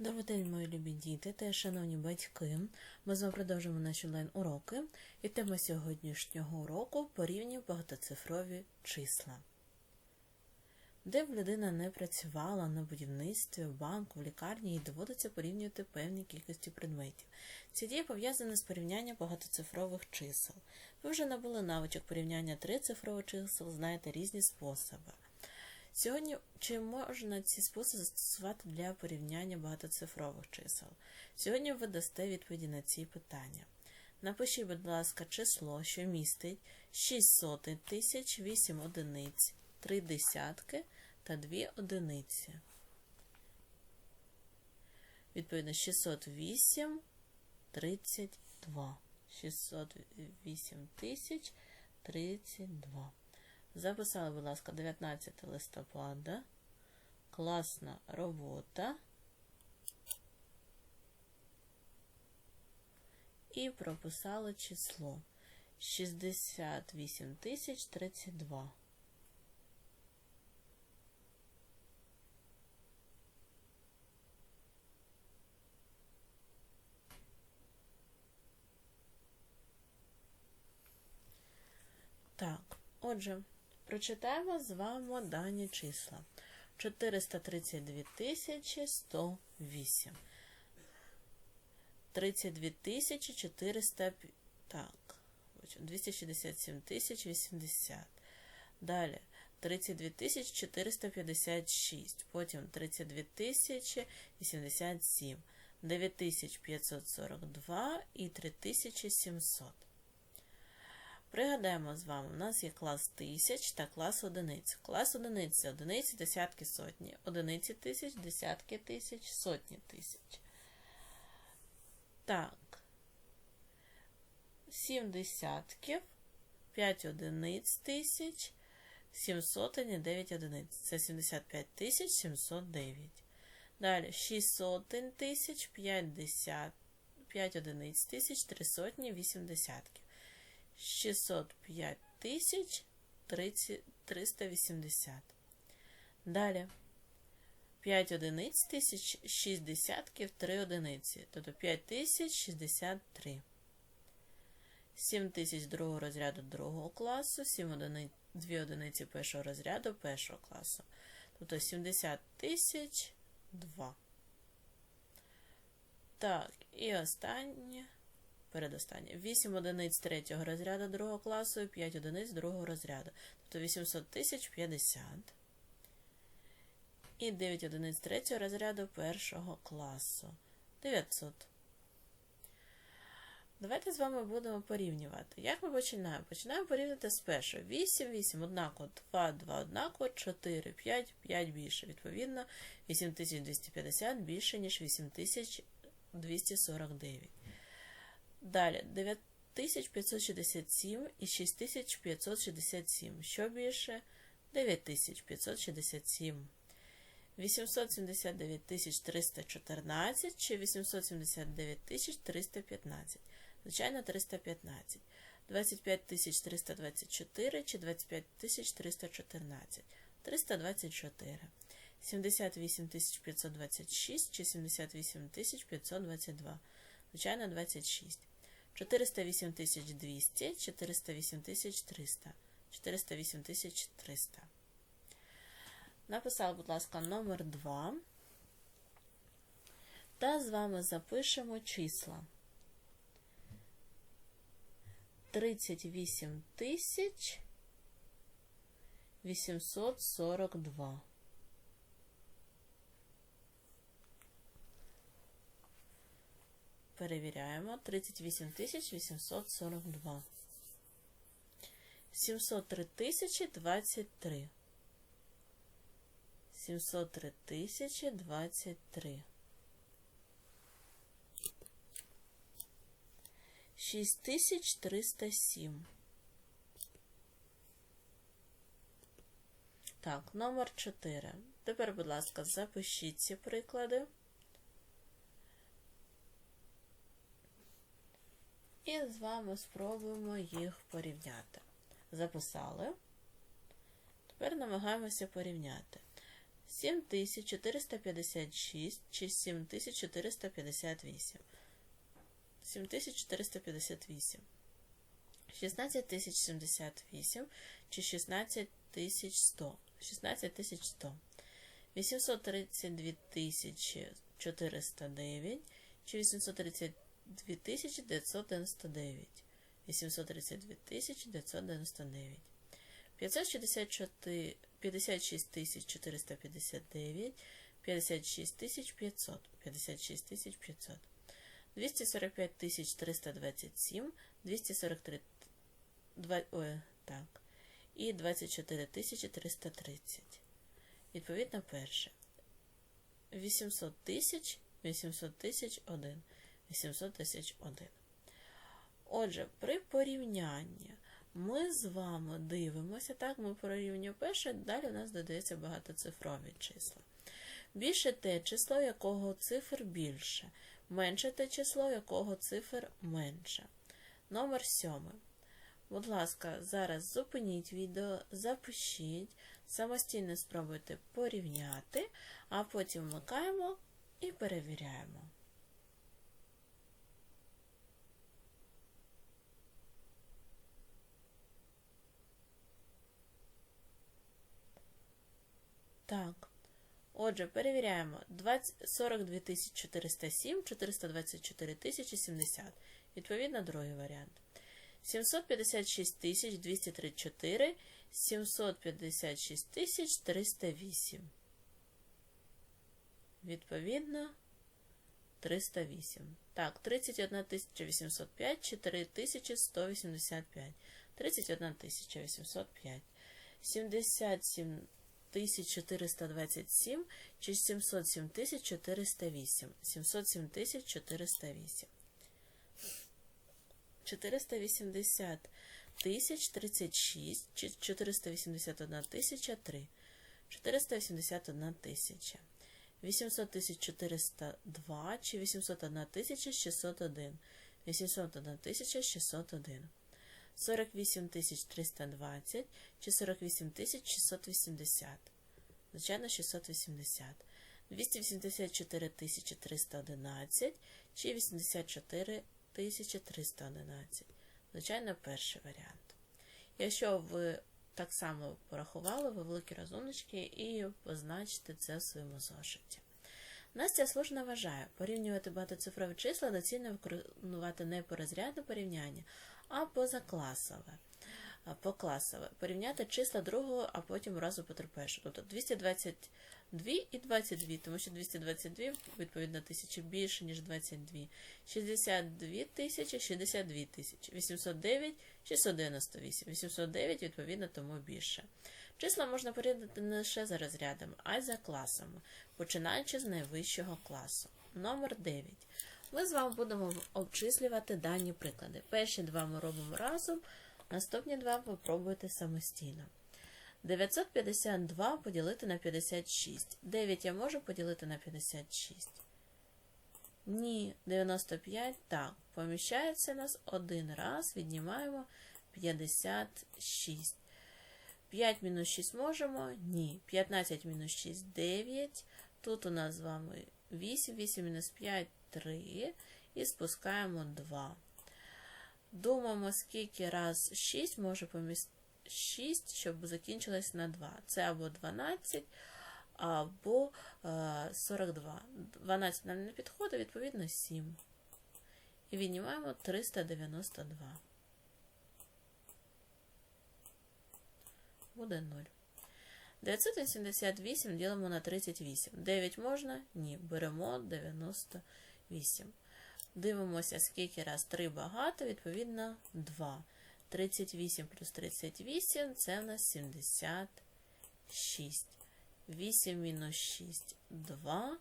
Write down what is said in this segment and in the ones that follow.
Добрий день, мої любі діти та шановні батьки. Ми з вами продовжуємо наші онлайн-уроки. І тема сьогоднішнього уроку порівнює багатоцифрові числа. Де б людина не працювала на будівництві, в банку, в лікарні, їй доводиться порівнювати певні кількості предметів. Ці дії пов'язані з порівнянням багатоцифрових чисел. Ви вже набули навичок порівняння трицифрових чисел, знаєте різні способи. Сьогодні чи можна ці способи застосувати для порівняння багатоцифрових чисел? Сьогодні ви дасте відповіді на ці питання. Напишіть, будь ласка, число, що містить 6 сотень тисяч, 8 одиниць, 3 десятки та 2 одиниці. Відповідно, 608 32. 608 тисяч 32. Записали, будь ласка, 19 листопада. Класна робота. І прописали число 68 тисяч 32. Так, отже. Прочитаємо з вами дані числа. 432 тисячі 108. 32 тисячі 400, так, 267 тисяч 80. Далі 32 тисячі 456. Потім 32 тисячі 87. 9542 і 3700. Пригадаємо з вами, у нас є клас тисяч та клас одиниць. Клас одиниць це одиниці, десятки, сотні, одиниці тисяч, десятки тисяч, сотні тисяч. Так, 7 десятків, 5 одиниць тисяч, 7 сотень і 9 одиниць. Це 75 тисяч 709. Далі 6 сотень тисяч, 5 десят, 5 одиниць тисяч, 3 сотні, 8 десятків. 605 тисяч 380. Далі 5 одиниць тисяч 6 десятків 3 одиниці, тобто 5 тисяч 63. 7 тисяч другого розряду другого класу, 7 одиниць, 2 одиниці першого розряду першого класу. Тобто 70 тисяч 2. Так, і останнє передостаннє. 8 одиниць третього розряду другого класу і 5 одиниць другого розряду. Тобто 800 тисяч 50. І 9 одиниць третього розряду першого класу. 900. Давайте з вами будемо порівнювати. Як ми починаємо? Починаємо порівняти з першого. 8, 8, однаково, 2, 2, однаково, 4, 5, 5 більше. Відповідно, 8250 більше, ніж 8249. Далі 9567 і 6567. Що більше? 9567. 879 314 чи 879 315. Звичайно, 315. 25 324 чи 25 314. 324. 78 526 чи 78 522. Звичайно, 26. 408 200, 408 300, 408 300. Написали, будь ласка, номер 2. Та з вами запишемо числа. 38 тисяч 842. Перевіряємо. 38 842. 703 тисячі 23. 703 тисячі 23. 6307. Так, номер 4. Тепер, будь ласка, запишіть ці приклади. І з вами спробуємо їх порівняти. Записали. Тепер намагаємося порівняти. 7456 чи 7458. 7458. 16078 чи 16100. 16100. 832 409 чи 832 999. 832 999. 564 56 459, 56 500, 56 500, 245 327, 243 2, ой, так, і 24 330. Відповідно, перше. 800 тисяч, 800 тисяч 1, 800 тисяч 1. Отже, при порівнянні ми з вами дивимося, так, ми порівнюємо перше, далі у нас додається багатоцифрові числа. Більше те число, якого цифр більше, менше те число, якого цифр менше. Номер сьомий. Будь ласка, зараз зупиніть відео, запишіть, самостійно спробуйте порівняти, а потім вмикаємо і перевіряємо. Так. Отже, перевіряємо 20, 42 407, 424 070. Відповідно, другий варіант. 756 234, 756 308. Відповідно, 308. Так, 31 805, 4185. 31 805. 77 1427 чи 707 408. 707 408. 480 тисяч 36 чи 481 тисяча 3. 481 тисяча. 800 тисяч 402 чи 801 тисяча 601. 801 тисяча 601. 48 320 чи 48 680. Звичайно, 680. 284 311 чи 84 311. Звичайно, перший варіант. Якщо ви так само порахували, ви великі розумнички і позначите це в своєму зошиті. Настя слушно вважає, порівнювати багатоцифрові числа доцільно виконувати не по розрядне порівняння, а позакласове. Покласове. Порівняти числа другого, а потім разу потерпеш. Тобто 222 і 22, тому що 222, відповідно, тисячі більше, ніж 22. 62 тисячі, 62 тисячі. 809, 698. 809, відповідно, тому більше. Числа можна порівняти не лише за розрядами, а й за класами, починаючи з найвищого класу. Номер 9. Ми з вами будемо обчислювати дані приклади. Перші два ми робимо разом, наступні два ви пробуєте самостійно. 952 поділити на 56. 9 я можу поділити на 56. Ні, 95 так. Поміщається нас один раз, віднімаємо 56. 5 мінус 6 можемо? Ні. 15 мінус 6 9. Тут у нас з вами 8, 8 мінус 5 3 і спускаємо 2. Думаємо, скільки раз 6 може помістити 6, щоб закінчилось на 2. Це або 12, або 42. 12 нам не підходить, відповідно, 7. І віднімаємо 392. Буде 0. 978 ділимо на 38. 9 можна? Ні. Беремо 98. Дивимося, скільки раз 3 багато, відповідно, 2. 38 плюс 38 це у нас 76. 8 мінус 6 2.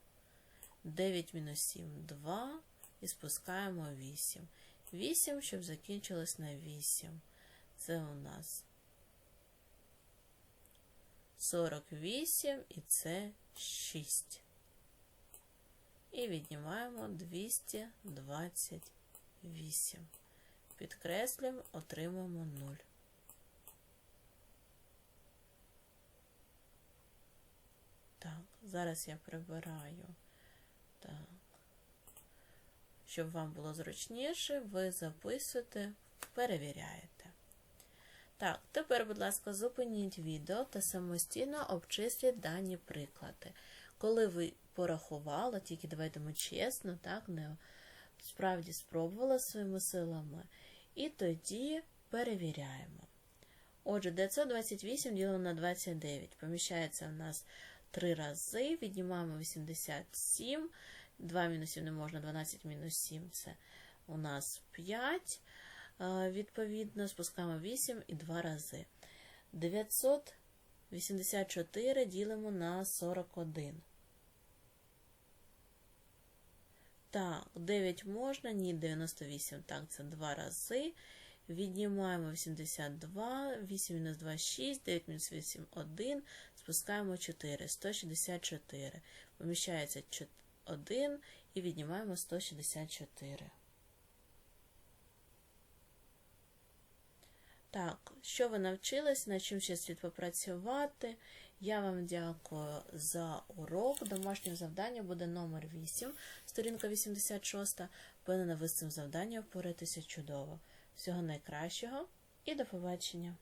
9 мінус 7 2. І спускаємо 8. 8, щоб закінчилось на 8. Це у нас 48 і це 6. І віднімаємо 228. Підкреслюємо, отримуємо 0. Так, зараз я прибираю. Так. Щоб вам було зручніше, ви записуєте, перевіряєте. Так, тепер, будь ласка, зупиніть відео та самостійно обчисліть дані приклади. Коли ви порахували, тільки давайте чесно, так, не справді спробували своїми силами, і тоді перевіряємо. Отже, 928 ділимо на 29. Поміщається у нас 3 рази, віднімаємо 87, 2 мінус 7 не можна, 12 мінус 7 це у нас 5. Е, Відповідно, спускаємо 8 і 2 рази. 984 ділимо на 41. Так, 9 можна, ні, 98. Так, це 2 рази. Віднімаємо 82, 8 мінус 2, 6, 9 мінус 8, 1, спускаємо 4, 164. Поміщається 1 і віднімаємо 164. Так, що ви навчились, над чим ще слід попрацювати? Я вам дякую за урок. Домашнє завдання буде номер 8, сторінка 86. Впевнена, ви з цим завданням впоратися чудово. Всього найкращого і до побачення!